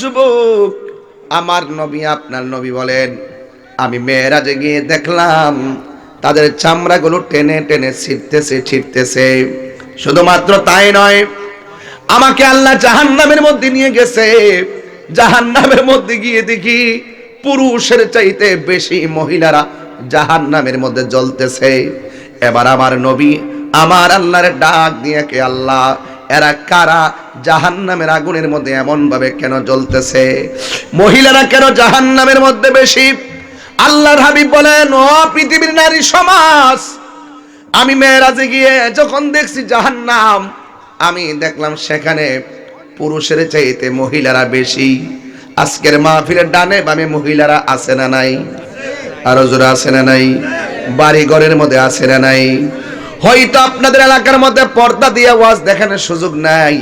যুবক, আমার নবী, আপনার নবী বলেন, আমি মেয়েরাজে গিয়ে দেখলাম, তাদের চামড়াগুলো টেনে টেনে ছিটতেছে ছিটতেছে শুধুমাত্র তাই নয়, আমাকে আল্লাহ জাহান্নামের মধ্যে নিয়ে গেছে। জাহান্নামের মধ্যে গিয়ে দেখি, পুরুষের চাইতে বেশি মহিলারা জাহান্নামের মধ্যে জ্বলতেছে। এবার আমার নবী, আমার আল্লাহর ডাক দিয়ে কে আল্লাহ এরা কারা? জাহান্নামের আগুনের মধ্যে এমন ভাবে কেন জ্বলতেছে? মহিলারা কেন জাহান্নামের মধ্যে বেশি? আল্লাহর হাবিব বলেন, ও পৃথিবীর নারী সমাজ, আমি মেয়েরাজে গিয়ে যখন দেখছি জাহান্নাম, আমি দেখলাম সেখানে পুরুষের চাইতে মহিলারা বেশি। আজকের মাহফিলের ডানে বামে মহিলারা আছে না নাই? আরও জোরে আছে না নাই? বাড়ি ঘরের মধ্যে আছে না নাই? হয়তো আপনাদের এলাকার মধ্যে পর্দা দিয়ে ওয়াজ দেখানোর সুযোগ নাই।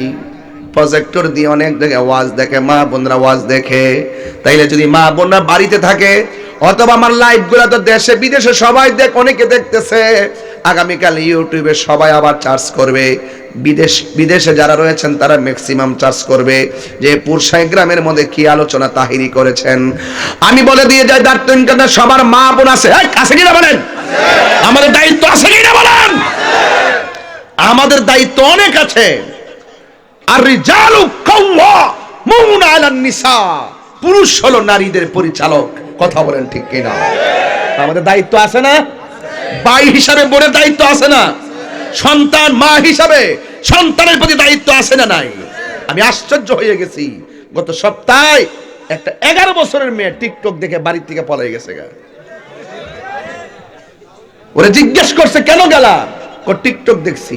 প্রজেক্টর দিয়ে অনেক জায়গায় ওয়াজ দেখে, মা বোনরা ওয়াজ দেখে। তাইলে যদি মা বোনরা বাড়িতে থাকে, অথবা আমার লাইভগুলা তো দেশে বিদেশে সবাই দেখ, অনেকে দেখতেছে। আগামীকাল ইউটিউবে সবাই আবার চার্জ করবে। বিদেশ, বিদেশে যারা রয়েছেন, তারা ম্যাক্সিমাম চার্জ করবে। যে পুরসাই গ্রামের মধ্যে কি আলোচনা তাহিরি করেছেন। আমি বলে দিয়ে যাই দার্তনিকতা সবার মা বোন আছে। আছে কিনা বলেন? আমাদের দায়িত্ব আছে কিনা বলেন? আমাদের দায়িত্ব অনেক আছে। আর রিজালু কাওয়ামুন আলান নিসা। পুরুষ হলো নারীদের পরিচালক। কথা বলেন ঠিক কিনা? আমাদের দায়িত্ব আছে না? ভাই হিসাবে বোনের দায়িত্ব আছে না? সন্তান, মা হিসাবে সন্তানের প্রতি দায়িত্ব আছে না নাই? আমি আশ্চর্য হয়ে গেছি। গত সপ্তাহে একটা এগারো বছরের মেয়ে টিকটক দেখে বাড়ির থেকে পলাই গেছে গা। ওরে জিজ্ঞেস করছে, কেন গেলা? ও টিকটক দেখছি।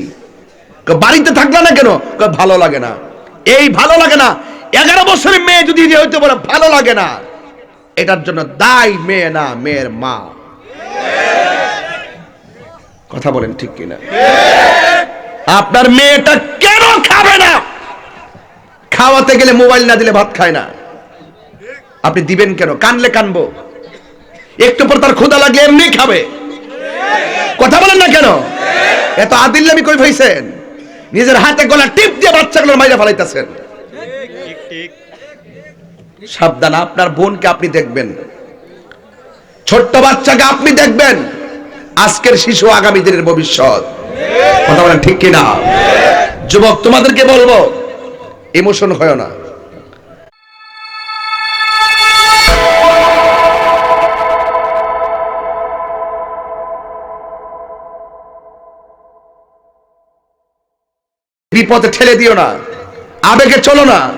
বাড়িতে থাকলা না কেন? ভালো লাগে না। এই ভালো লাগে না? এগারো বছরের মেয়ে যদি হইতে বলে ভালো লাগে না। এটার জন্য দায় মেয়ে না, মেয়ের মা। কথা বলেন ঠিক কিনা? আপনার মেয়েটা কেন খাবে না? খাওয়াতে গেলে মোবাইল না দিলে ভাত খায় না। আপনি দিবেন কেন? কানলে কানবো। একটু পর তার ক্ষুদা লাগলে এমনি খাবে। কথা বলেন না কেন? এত আদিল্লামি কই ভাইছেন? নিজের হাতে গলা টিপ দিয়ে বাচ্চাগুলোর মাইরা ফালাইতেছেন। সাবধান, আপনার বোনকে আপনি দেখবেন। ছোট্ট বাচ্চাকে আপনি দেখবেন। আজকের শিশু আগামী দিনের ভবিষ্যৎ। কথা বলেন ঠিক কিনা? যুবক, তোমাদেরকে বলব ইমোশন হয় না। বিপদে ঠেলে দিও না। আবেগে চলো না।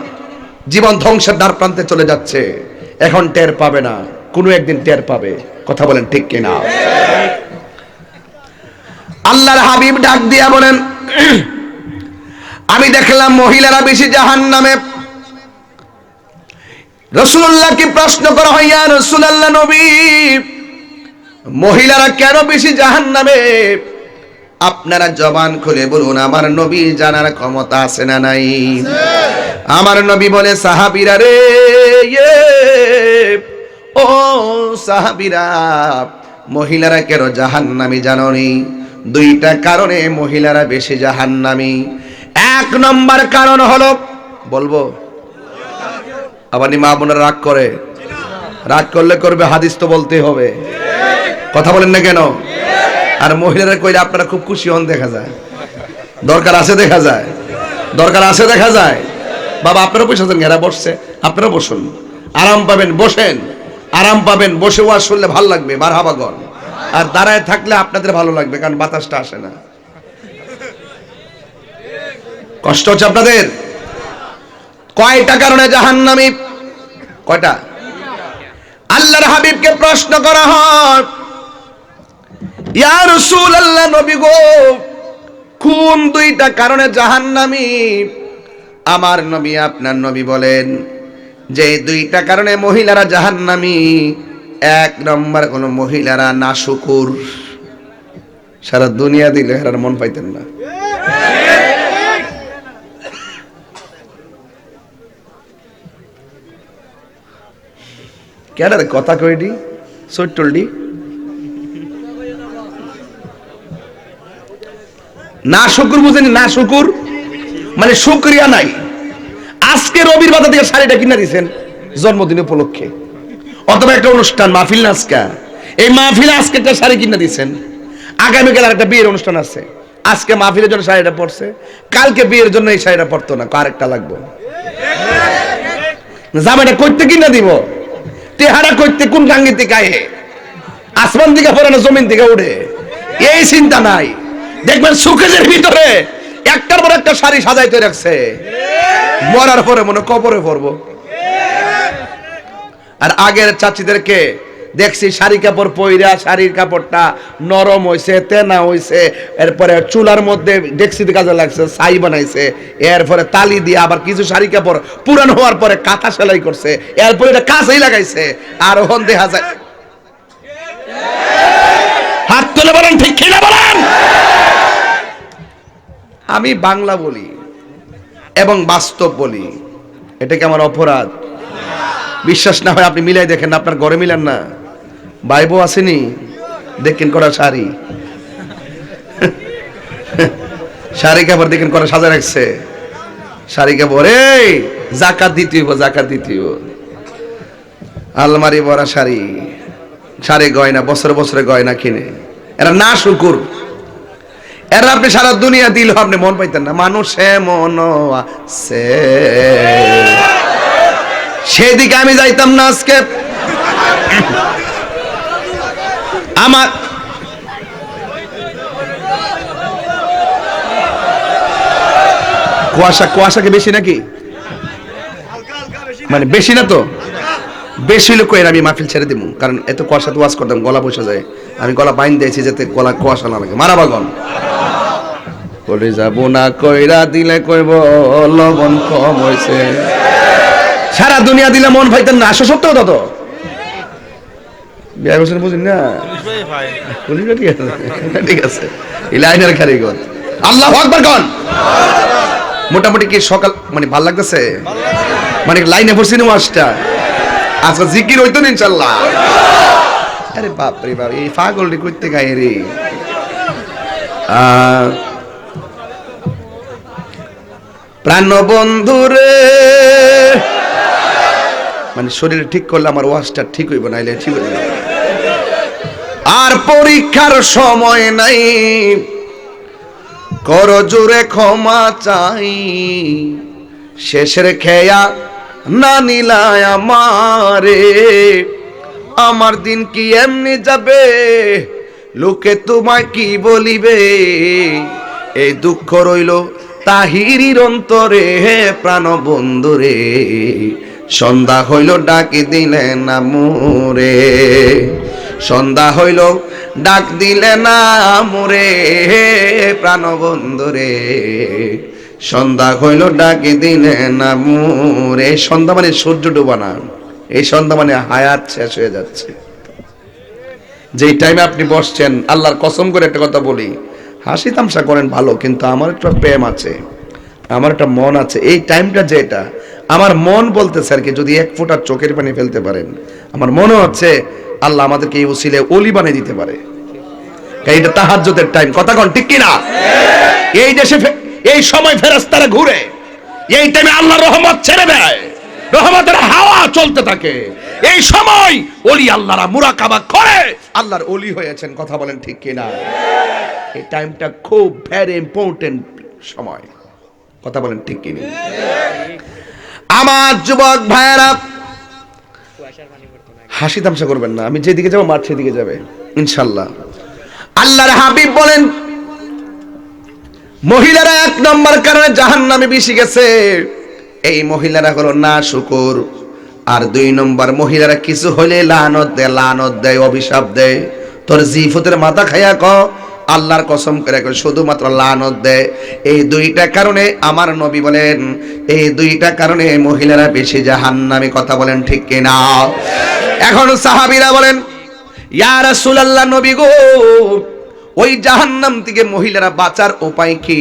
জীবন ধ্বংসের দ্বার প্রান্তে চলে যাচ্ছে। এখন টের পাবে না। কোনো একদিন টের পাবে। কথা বলেন ঠিক কিনা? আল্লাহর হাবিব ডাক দিয়া বলেন আমি দেখলাম মহিলারা বেশি জাহান নামে রসুল্লাহ কি প্রশ্ন করা হইয়া রসুল্লাহ নবী মহিলারা কেন বেশি জাহান নামে আপনারা জবান খুলে বলুন আমার নবী জানার ক্ষমতা আছে না নাই? আমার নবী বলে সাহাবিরা রে ইয়ে, ও সাহাবিরা মহিলারা কেন জাহান জাহান্নামি জাননি? দুইটা কারণে মহিলারা বেশি জাহান্নামি। এক নম্বর কারণ হলো, বলব, আবার মা বোনেরা রাগ করে। রাগ করলে করবে, হাদিস তো বলতে হবে। কথা বলেন না কেন? আর মহিলারা কইলে আপনারা খুব খুশি হন, দেখা যায়। দরকার আছে, দেখা যায়। দরকার আছে, দেখা যায়। বাবা, আপনারা বসে আছেন, এরা বসছে। আপনারা বসুন। আরাম পাবেন, বসেন। আরাম পাবেন, বসে ওয়াজ শুনলে ভালো লাগবে বার হাবাগন আর দাঁড়ায় থাকলে আপনাদের ভালো লাগবে, কারণ বাতাসটা আসে না। কষ্ট হচ্ছে আপনাদের? কয়টা কারণে জাহান্নামী? কয়টা? আল্লাহর হাবিবকে প্রশ্ন করা হয়, ইয়া রাসূলুল্লাহ নবী গো, কোন দুইটা কারণে জাহান্নামী? আমার নবী আপনার নবী বলেন, যে দুইটা কারণে মহিলারা জাহান্নামী এক নম্বর কোন মহিলারা নাশুকুর সারা দুনিয়া দিলে এরার মন পাইতেন না। কেডা রে কথা কইডি সৈটলডি না শুকুর বুঝেনি না শুকুর? মানে শুক্রিয়া নাই। আজকে রবির বাজার থেকে শাড়িটা কিনে দিয়েছেন জন্মদিন উপলক্ষে। অথবা একটা অনুষ্ঠান, মাহফিল নাচকা এই মাহফিলে আজকে একটা শাড়ি কিনে দিচ্ছেন আগামীকাল একটা বিয়ের অনুষ্ঠান আছে। আজকে মাহফিলের জন্য শাড়িটা পরছে। কালকে বিয়ের জন্য এই শাড়িটা পরতো না। আরেকটা লাগবে? জামাইটা করতে কিনা দিব? তেহারা করতে কোন গাঙ্গিতে গায়ে আসমান দিকে পড়ে না জমিন থেকে উঠে এই চিন্তা নাই। দেখবেন সুকেজের ভিতরে একটার পর একটা শাড়ি সাজাইতে রাখছে। মরার পরে মনে কবরে পড়ব আর আগের চাচিদেরকে দেখছি শাড়ি কাপড় পইরা, শাড়ির কাপড়টা নরম হইছে, তেনা হইছে, এরপরে চুলার মধ্যে ডেক্সিতে কাজে লাগছে, ছাই বানাইছে, এরপরে তালি দিয়ে আবার কিছু শাড়ি কাপড় পুরান হওয়ার পরে কাঁথা সেলাই করছে, এরপরে এটা কাছেই লাগাইছে, আর ওখান দেখা যায় হাত তুলে বলেন, ঠিক কিনা বলেন? আমি বাংলা বলি এবং বাস্তব বলি এটা কি আমার অপরাধ। বিশ্বাস না হয় আপনি মিলাই দেখেন আপনার ঘরে মিলান না। বাইবো আসেনি, দেখেন করা শাড়ি। শাড়ি কাপড় দেখেন করা সাজা রাখছে। শাড়ি কাপড়, এই, জাকাত দিতে হইব, জাকাত দিতে হইব। আলমারি ভরা শাড়ি শাড়ি গয়না, বছরে বছরে গয়না কিনে। এরা না শুকুর। এরা আপনি সারা দুনিয়া দিল, আপনি মন পাইতেন না। মানুষ মন আছে। সেদিকে আমি যাইতাম না আজকে। আমার কুয়াশা কুয়াশাকে বেশি নাকি? মানে বেশি না তো? বেশি লোক এর আমি মাহফিল ছেড়ে দিব কারণ এত কুয়াশা তো ওয়াজ করতাম, গলা বসে যায়। আমি গলা বাইন দিয়েছি যাতে গলা কুয়াশা না লাগে। মারা বাগন। বলে যাব না, কইরা দিলে কইব, লবণ কম হইছে। সারা দুনিয়া দিলে মন ভাইতেন না, আসো সত্য কথা তো। বিয়া করছেন বুঝিন না? ঠিক আছে। ঠিক আছে কারিগর আল্লাহ আকবার কন। মোটামুটি কি সকাল মানে ভালো লাগতেছে? মানে লাইনে পড়ছি না ওয়াজটা আচ্ছা জিকির হইতো না ইনশাল্লাহ। আরে বাপ রে বাপ, এই পাগলটি করতে গায়ে রে। প্রাণ বন্ধুরে মানে শরীর ঠিক করলে আমার ওয়াজটা ঠিক হইব না ঠিক হইব আর পরীক্ষার সময় নাই। কর জোরে ক্ষমা চাই। শেষের খেয়া না নিলায় আমারে। আমার দিন কি এমনি যাবে? লোকে তোমায় কি বলিবে? এই দুঃখ রইল তাহিরির অন্তরে প্রাণ বন্ধুরে সন্ধ্যা হইল ডাকি দিলে না মোরে। সন্ধ্যা হইল ডাক দিলে না মোরে হে সন্ধ্যা হইল ডাকি দিলে না মোরে। সন্ধ্যা মানে সূর্য ডুবা না। এই সন্ধ্যা মানে হায়াত শেষ হয়ে যাচ্ছে। যেই টাইমে আপনি বসছেন, আল্লাহর কসম করে একটা কথা বলি, হাসি তামসা করেন ভালো, কিন্তু আমার একটা প্রেম আছে, আমার একটা মন আছে। এই টাইমটা যেটা আমার মন বলতেছে আর কি, যদি এক ফোঁটা চোখের পানি ফেলতে পারেন, আমার মনে হচ্ছে আল্লাহ আমাদেরকে এই উসিলে অলি বানিয়ে দিতে পারে। এটা তাহাজ্জুদের টাইম কথা কন ঠিক কিনা? এই দেশে এই সময় ফেরেশতারা ঘুরে, এই টাইমে আল্লাহ রহমত ছেড়ে দেয়, রহমতের হাওয়া চলতে থাকে। এই সময় অলি আল্লাহরা মুরাকাবা করে, আল্লাহর অলি হয়েছেন, কথা বলেন ঠিক কিনা? এই টাইমটা খুব ভেরি ইম্পর্টেন্ট সময়, কথা বলেন ঠিক কিনা? আমার যুবক ভাইয়েরা, হাসি তামসা করবেন না। আমি যেদিকে যাব, মাঠ সেদিকে যাবে, ইনশাল্লাহ। আল্লাহর হাবিব বলেন, মহিলারা এক নম্বর কারণে জাহান নামে বেশি গেছে। এই মহিলারা হলো না শুকুর আর দুই নম্বর মহিলারা কিছু হলে লানত দেয় লানত দেয়, অভিশাপ দেয়। তোর জিফুতের মাথা খাইয়া ক আল্লাহর কসম করে কয় শুধুমাত্র লানত দেয়। এই দুইটা কারণে আমার নবী বলেন, এই দুইটা কারণে মহিলারা বেশি জাহান নামে কথা বলেন, ঠিক কিনা? এখন সাহাবিরা বলেন, ইয়া রাসূলুল্লাহ নবী গো, ওই জাহান্নাম থেকে মহিলারা বাঁচার উপায় কি?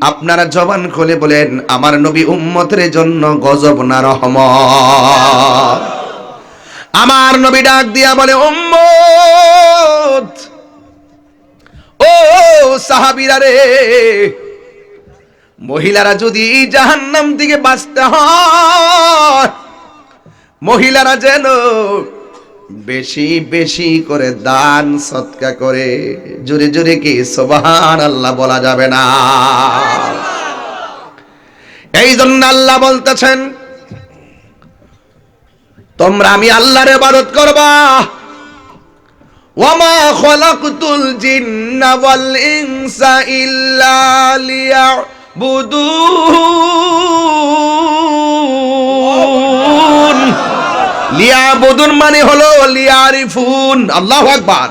আপনারা জবান খুলে বলেন, আমার নবী উম্মতের জন্য গজব না রহমত। আমার নবী ডাক দিয়া বলে, উম্মত সাহাবীরা রে, মহিলারা যদি জাহান্নাম দিকে বাঁচতে হয়, মহিলারা যেন বেশি বেশি করে দান সৎকা করে, জোরে জোরে কি সোবাহান আল্লাহ বলা যাবে না? এই জন্য আল্লাহ বলতেছেন, তোমরা আমি আল্লাহর ইবাদত করবা। ওয়ামা খলাকতুল জিন্না ওয়াল ইনসা ইল্লা লিয়াবুদুন লিয়াবুদুন মানে হলো লিয়ারিফুন। আল্লাহু আকবার।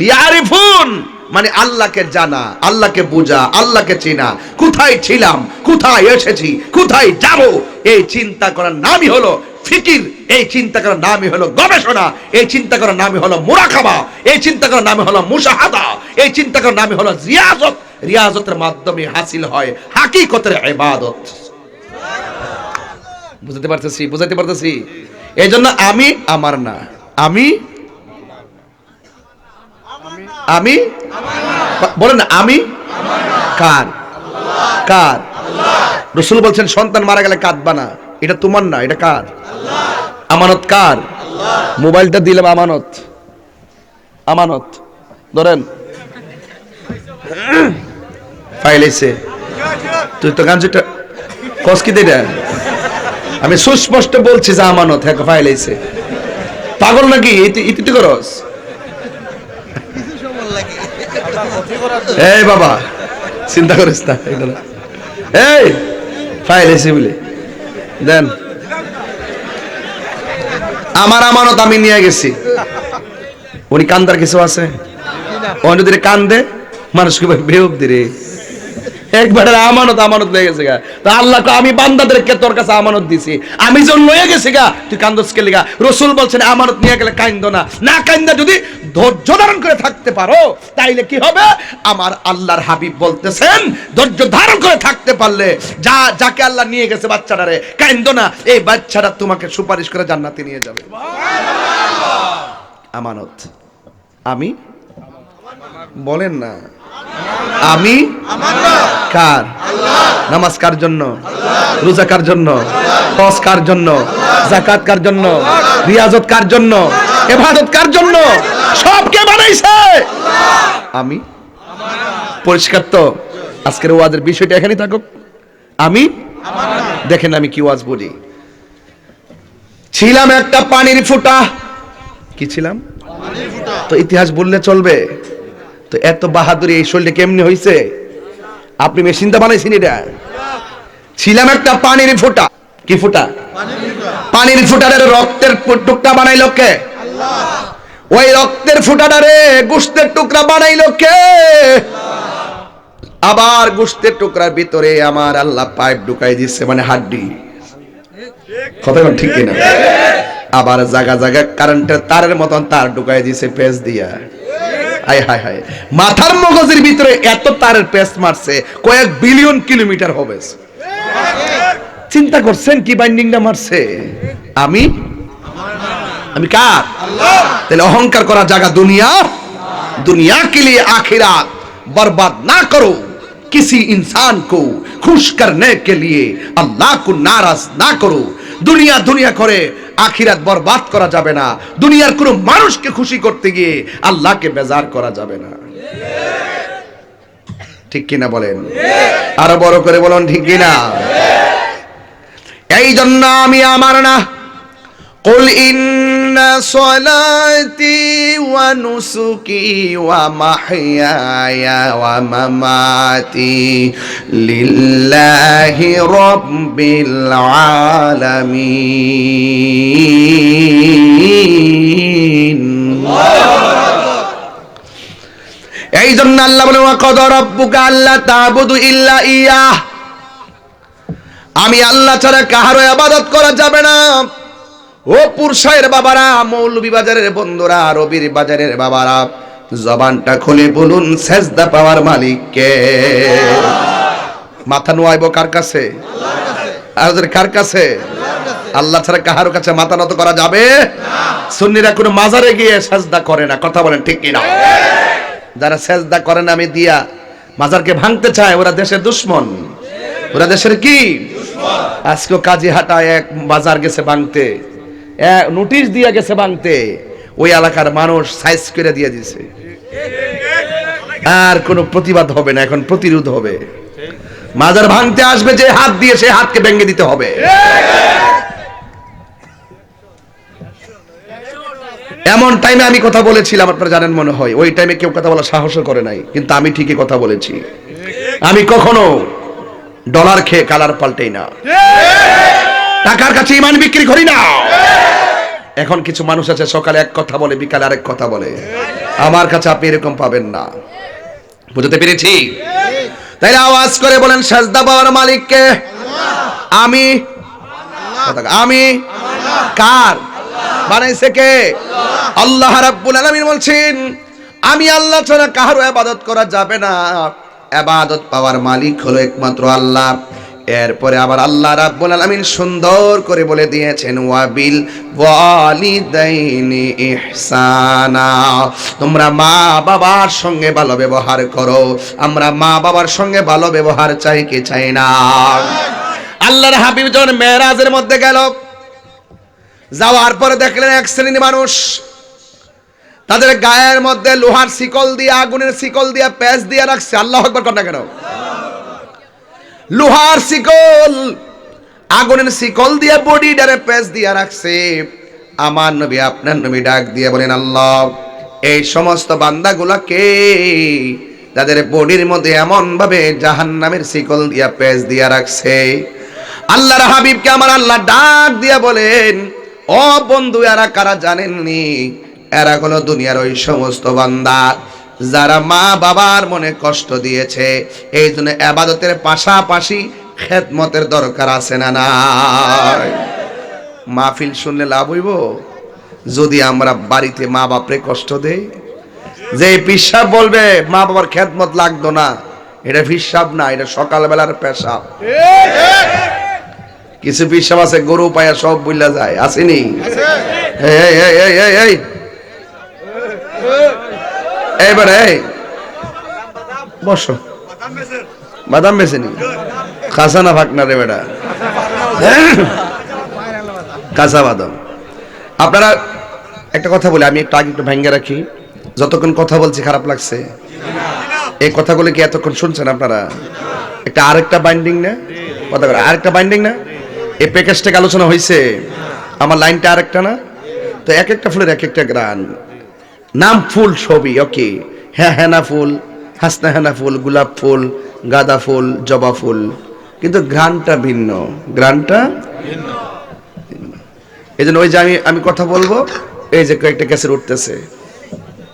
লিয়ারিফুন মানে আল্লাহকে জানা আল্লাহকে বোঝা আল্লাহকে চেনা। কোথায় ছিলাম? কোথায় এসেছি? কোথায় যাব? এই চিন্তা করার নামই হলো ফিকির, এই চিন্তা করার নামই হলো গবেষণা, এই চিন্তা করার নামই হলো মুরাকাবা, এই চিন্তা করার নামই হলো মুশাহাদা, এই চিন্তা করার নামই হলো রিয়াজত। রিয়াজতের মাধ্যমে হাসিল হয় হাকিকতের ইবাদত। বুঝতে পারতেছি? বুঝাতে পারতেছি? এই জন্য আমি আমার না। আমি? আমি? বলেন না আমি? কার? কার? রসুল বলছেন, সন্তান মারা গেলে কাঁদবা না। এটা তোমার না, এটা কার? আমানত কার? মোবাইলটা দিলাম আমানত। আমানত। ধরেন। ফাইল তুই তো গান যেটা কস আমি সুস্পষ্ট বলছি যে আমানত হ্যাঁ ফাইল এসে। পাগল নাকি? ইতি ইতি করস। এই বাবা, চিন্তা করিস না। এই, ফাইল এসে বলে। দেন। আমার আমানত আমি নিয়ে গেছি। উনি কান্দার কিছু আছে? অন্য যদি কান্দে মানুষকে বেউক দিরে। একবারে আমানত আমানত হয়ে গেছে গা। তা আল্লাহ আমি বান্দাদেরকে তোর কাছে আমানত দিছি। আমি যখন লয়ে গেছি গা তুই কান্দস কে লিগা? রসুল বলছেন আমানত নিয়ে গেলে কাইন্দ না। না কাইন্দা যদি ধৈর্য ধারণ করে থাকতে পারো তাইলে কি হবে? আমার আল্লাহর হাবিব বলতেছেন ধৈর্য ধারণ করে থাকতে পারলে যা যাকে আল্লাহ নিয়ে গেছে বাচ্চাটারে কাইন্দ না এই বাচ্চাটা তোমাকে সুপারিশ করে জান্নাতে নিয়ে যাবে। আমানত। আমি বলেন না। আমি কার? নামাজ কার জন্য? রোজা কার জন্য? হজ কার জন্য? জাকাত কার জন্য? রিয়াজত কার জন্য? এবাদত কার জন্য? সব কে বানাইছে। আমি পরিষ্কার তো, আজকের ওয়াজের বিষয়টা এখানেই থাকুক। আমি দেখেন আমি কি ওয়াজ বলি। ছিলাম একটা পানির ফুটা। কি ছিলাম? তো ইতিহাস বললে চলবে। তো এত বাহাদুরি এই শরীরটা কেমনি হইছে? আপনি মেশিনটা বানাইছেন এটা। ছিলাম একটা পানির ফুটা। কি ফুটা? পানির ফুটারে রক্তের টুকরা বানাইলো কে? ওই রক্তের ফুটাটারে গোস্তের টুকরা বানাইলো কে? আবার গোস্তের টুকরার ভিতরে আমার আল্লাহ পাইপ ঢুকাই দিচ্ছে মানে হাড্ডি। কথা ঠিক কিনা? আবার জায়গা জায়গা কারেন্টের তারের মতন তার ঢুকাই দিছে পেজ দিয়া। হায় হায় হায় মাথার মগজের ভিতরে এত তারের পেস্ট মারছে কয়েক বিলিয়ন কিলোমিটার হবে চিন্তা করছেন কি বাইন্ডিংটা মারছে আমি আমি কার তাহলে অহংকার করা জায়গা দুনিয়া दुनिया के लिए आखिरात बर्बाद ना करो किसी इंसान को खुश करने के लिए अल्लाह को नाराज ना करो দুনিয়া দুনিয়া করে আখিরাত বরবাদ করা যাবে না। দুনিয়ার কোনো মানুষকে খুশি করতে গিয়ে আল্লাহকে বেজার করা যাবে না। ঠিক কিনা বলেন? আরও বড় করে বলুন, ঠিক কিনা? এই জন্য আমি আমার না قل إن صلاتي ونسكي ومحياي ومماتي لله رب العالمين এই জন্য আল্লাহ বলে কদ রব্বুকা আল্লাহ তাবুদু ইল্লা ইয়াহ আমি আল্লাহ ছাড়া কাহারও আবাদত করা যাবে না ও পুরসায়ের বাবারা মৌলভী বাজারের বন্ধুরা রবির বাজারের বাবারা, জবানটা খুলে বলুন সেজদা পাওয়ার মালিককে। মাথা নোয়াইব কার কাছে? আমাদের কার কাছে? আল্লাহ ছাড়া কাহার কাছে মাথা নত করা যাবে? সুন্নিরা কোনো মাজারে গিয়ে সেজদা করে না, কথা বলেন ঠিক কিনা? যারা সেজদা করে না, আমি দিয়া মাজারকে ভাঙতে চায় ওরা দেশের দুশ্মন। ওরা দেশের কি? আজকেও কাজী হাটা এক বাজার গেছে ভাঙতে। নোটিশ দিয়ে গেছে ভাঙতে। ওই এলাকার মানুষ সাইজ করে দিয়ে দিছে। আর কোনো প্রতিবাদ হবে না, এখন প্রতিরোধ হবে। মাজার ভাঙতে আসবে যে হাত দিয়ে সে হাতকে ভেঙে দিতে হবে। এমন টাইমে আমি কথা বলেছিলাম, আপনারা জানেন মনে হয়। ওই টাইমে কেউ কথা বলার সাহসও করে নাই। কিন্তু আমি ঠিকই কথা বলেছি। আমি কখনো ডলার খেয়ে কালার পাল্টেই না। টাকার কাছে ইমান বিক্রি করি না। এখন কিছু মানুষ আছে, সকালে এক কথা বলে, বিকালে আরেক কথা বলে। আমার কাছে আপনি এরকম পাবেন না। বুঝতে পেরেছি? তাই আওয়াজ করে বলেন, সাজদা পাওয়ার মালিককে। আমি আমি, কার? বানাইছে কে? আল্লাহ রাব্বুল আলামিন বলছেন, আমি আল্লাহ ছাড়া কারও ইবাদত করা যাবে না। ইবাদত পাওয়ার মালিক হলো একমাত্র আল্লাহ। এরপরে আবার আল্লাহ রাব্বুল আলামিন সুন্দর করে বলে দিয়েছেন, ওয়াবিল ওয়ালিদাইনি ইহসানা। তোমরা মা বাবার সঙ্গে ভালো ব্যবহার করো, আমরা মা বাবার সঙ্গে ভালো ব্যবহার চাই কি চাই না? আল্লাহর হাবিব যখন মেরাজের মধ্যে গেল, যাওয়ার পরে দেখলেন এক শ্রেণির মানুষ, তাদের গায়ের মধ্যে লোহার শিকল দিয়ে, আগুনের শিকল দিয়ে প্যাচ দিয়ে রাখছে। আল্লাহ আকবর কর না কেন? লোহার শিকল। আগুনের শিকল দিয়ে বডি ডারে প্যাচ দিয়ে রাখছে। আমার নবী, আপনার নবী ডাক দিয়ে বলেন, আল্লাহ, এই সমস্ত বান্দাগুলাকে তাদের বডির মধ্যে এমন ভাবে জাহান নামের শিকল দিয়া প্যাচ দিয়া রাখছে। আল্লাহর হাবিবকে আমার আল্লাহ ডাক দিয়া বলেন, ও বন্ধু, এরা কারা জানেননি? এরা হলো দুনিয়ার ওই সমস্ত বান্দা। যারা মা বাবার মনে কষ্ট দিয়েছে এই জন্য আবাদতের পাশাপাশি খেদমতের দরকার আছে না নাই? মাহফিল শুনলে লাভ হইব? যদি আমরা বাড়িতে মা বাপরে কষ্ট দেই? যে পিসাব বলবে, মা বাবার খেদমত লাগতো না। এটা পিসাব না, এটা সকালবেলার পেশাব। কিছু পিসাব আছে, গরু পায়া সব বুঝলা যায়। আসেনি? এই এই এই এই। এই। বসো। বাদাম বেছেনি কাঁচা না ফাঁক না রে বেটা? কাঁচা বাদাম। আপনারা একটা কথা বলি, আমি একটু আগে একটু ভেঙ্গে রাখি। যতক্ষণ কথা বলছি খারাপ লাগছে। এই কথাগুলো কি এতক্ষণ শুনছেন আপনারা? একটা আরেকটা বাইন্ডিং না? কথা বলে, আরেকটা বাইন্ডিং না? এই প্যাকেজটাকে আলোচনা হয়েছে আমার লাইনটা আরেকটা না? তো এক একটা ফুলের এক একটা গ্রান। নাম ফুল ছবি, ওকে। হ্যাঁ হেনা ফুল, হাসনা হেনা ফুল গোলাপ ফুল, গাঁদা ফুল, জবা ফুল। কিন্তু গ্রানটা ভিন্ন। গ্রানটা এই জন্য ওই যে আমি আমি কথা বলব, এই যে কয়েকটা ক্যাসেট উঠতেছে।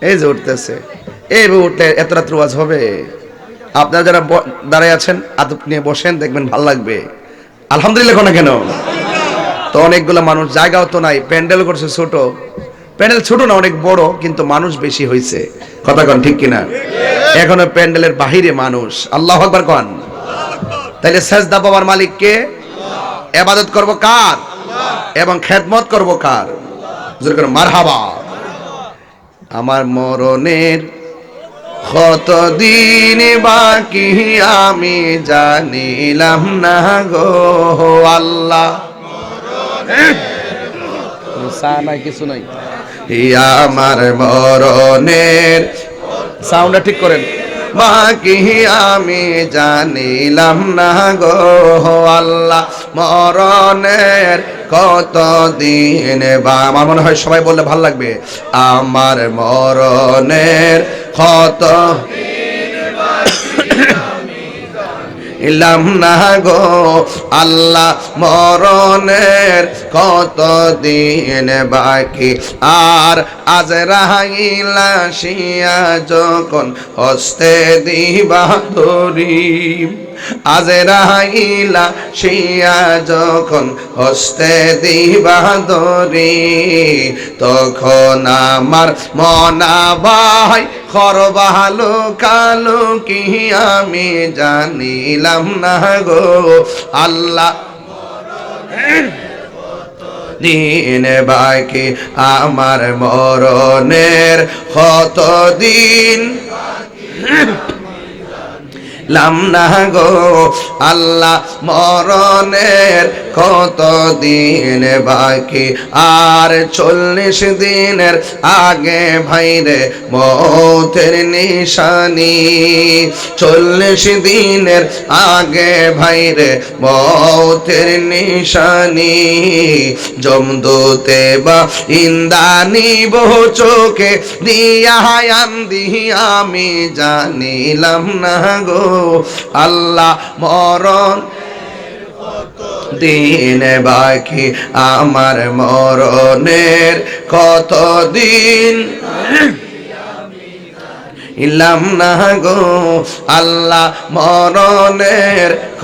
এই যে উঠতেছে। এই উঠলে এত রাত্র ওয়াজ হবে? আপনারা যারা দাঁড়ায় আছেন, আদব নিয়ে বসেন, দেখবেন ভালো লাগবে। আলহামদুলিল্লাহ না কেন? তো অনেকগুলো মানুষ, জায়গাও তো নাই, প্যান্ডেল করছে ছোট। প্যান্ডেল ছোট না অনেক বড় কিন্তু মানুষ বেশি হয়েছে কথা কন ঠিক কিনা? এখনও প্যান্ডেলের বাহিরে মানুষ। আল্লাহ আকবার কন। তাইলে সেজদা পাওয়ার মালিককে এবাদত করব কার? এবং খেদমত করব কার? মারহাবা। আমার মরণের কত দিন বাকি আমি জানিলাম না গো আল্লাহ। কিছু নাই। আমার মরণের সাউন্ডটা ঠিক করেন। বাকি আমি জানিলাম না গো আল্লাহ, মরণের কত দিন বা, আমার মনে হয় সবাই বললে ভালো লাগবে। আমার মরণের কত ইলাম না গো, আল্লাহ মরণের কত দিন বাকি? আর আজ রাহিলা শিয়া যখন হস্তে দিবা ধরি আজ রাহিলা শিয়া যখন হস্তে দিবা ধরি, তখন আমার মনা ভাই খরবালো কালো কি আমি জানিলাম না গো? আল্লাহ দিন বাকি আমার মরণের কত দিন লাম না গো আল্লাহ, মরণের কত দিন বাকি? আর চল্লিশ দিনের আগে ভাই ভাইরে মতের নিশানি। চল্লিশ দিনের আগে ভাই ভাইরে মতের নিশানি। জমদুতে বা ইন্দানি বহু চোখে দিয়া আমি জানিলাম না গো আল্লাহ মরণ দিন বাকি আমার মরণের কত দিন ইলাম না গো আল্লাহ মরণের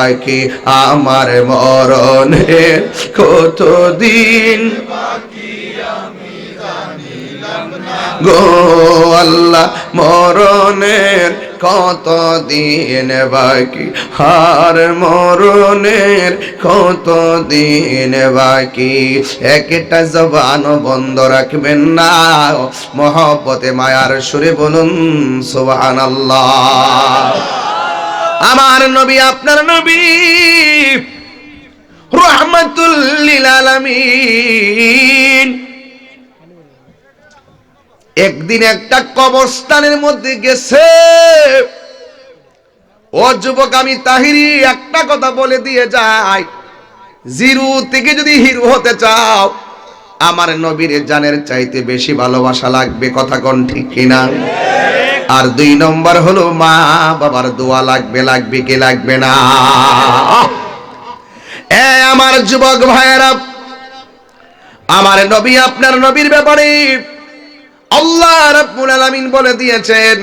বাকি আমার মরণের কত দিন গো আল্লাহ, মরণের কত দিন বাকি? হার মরণের কত দিন বাকি? একটা জবান বন্ধ রাখবেন না। মহব্বতে, মায়ার সুরে বলুন সোহান আমার নবী, আপনার নবী। একদিন একটা কবরস্থানের মধ্যে গেছে। ও যুবক, আমি তাহিরি একটা কথা বলে দিয়ে যাই। জিরু থেকে যদি হিরো হতে চাও, আমার নবীর জানের চাইতে বেশি ভালোবাসা লাগবে, কথা কোন ঠিক কিনা? আর দুই নম্বর হলো মা বাবার দোয়া লাগবে লাগবে কি লাগবে না? এ আমার যুবক ভাইয়েরা, আমার নবী আপনার নবীর ব্যাপারে আল্লাহ রাব্বুল আলামিন বলে দিয়েছেন,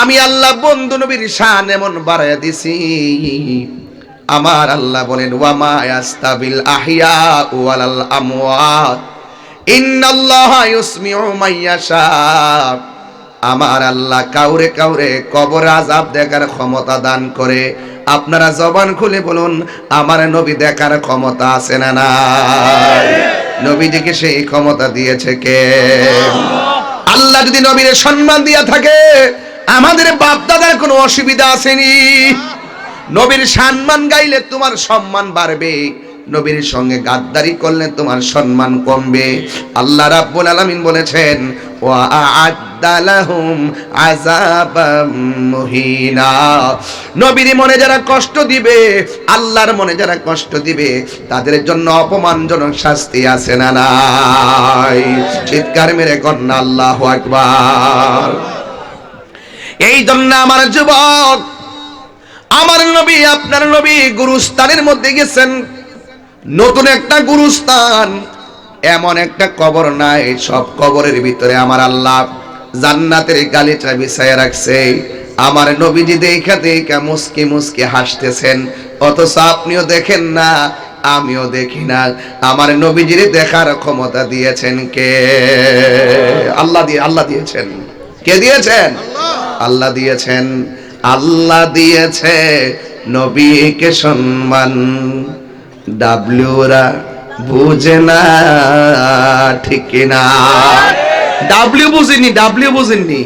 আমি আল্লাহ বন্ধু নবীর শান এমন বাড়াইয়া দিছি। আমার আল্লাহ বলেন ওয়ামা ইয়াস্তাবিল আহিয়া ওয়ালাল আমওয়াত, ইন্নাল্লাহা ইউসমিউ মাইয়াশা। আমার আল্লাহ কাউরে কাউরে কবর আজাব দেখার ক্ষমতা দান করে। আপনারা জবান খুলে বলুন, আমার নবী দেখার ক্ষমতা আছে না না নবীজিকে সেই ক্ষমতা দিয়েছে কে? আল্লাহ যদি নবীর সম্মান দিয়া থাকে, আমাদের বাপ দাদার কোনো অসুবিধা আসেনি। নবীর সম্মান গাইলে তোমার সম্মান বাড়বে। নবীর সঙ্গে গাদ্দারি করলে তোমার সম্মান কমবে। আল্লাহ রাব্বুল আলামিন বলেছেন, ওয়া আ'আদ্দা লাহুম আযাবাম মুহিনা। নবীর মনে যারা কষ্ট দিবে, আল্লাহর মনে যারা কষ্ট দিবে, তাদের জন্য অপমানজনক শাস্তি আছে না নাই? চিৎকার মেরে কন্যা আল্লাহু আকবার। এই জন্য আমার যুবক, আমার নবী, আপনার নবী গুরুস্থানের মধ্যে গেছেন। নতুন একটা গুরুস্থান, এমন একটা কবর নাই, সব কবরের ভিতরে আমার আল্লাহ। জান্নাতের গালিটা বিছায় রাখছে। আমার নবীজি দেখা দেখা মুসকি মুসকি হাসতেছেন। অথচ আপনিও দেখেন না, আমিও দেখি না। আমার নবীজির দেখার ক্ষমতা দিয়েছেন কে? আল্লাহ দিয়ে, আল্লাহ দিয়েছেন। কে দিয়েছেন? আল্লাহ দিয়েছেন। আল্লাহ দিয়েছে নবীকে সম্মান। ডাব্লিউরা বুঝে না, ঠিক না ডাব্লিউ বুঝিনি ডাব্লিউ বুঝেননি